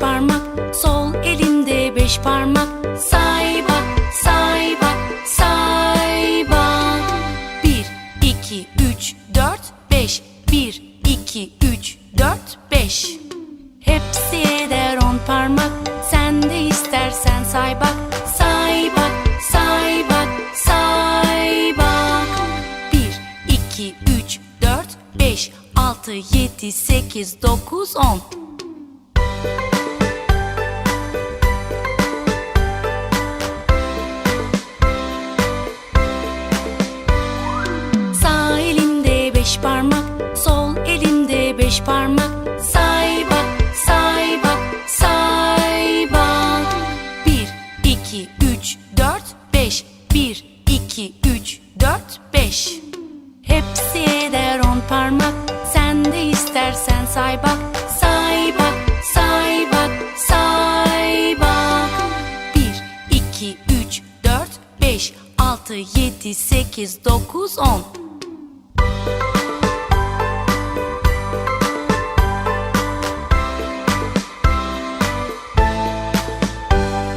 parmak Say bak, say bak, say bak Bir, iki, üç, dört, beş. Bir, iki, üç, dört, beş. Hepsi eder on parmak. Sen de istersen say bak Say bak, say bak, say bak Bir, iki, üç, dört, beş. Altı, yedi, sekiz, dokuz, on beş parmak Sol elimde beş parmak. Say bak, say bak, say bak. Bir, iki, üç, dört, beş. Bir, iki, üç, dört, beş. Hepsi eder on parmak. Sen de istersen say bak. Say bak, say bak, say bak. Bir, iki, üç, dört, beş. Altı, yedi, sekiz, dokuz, on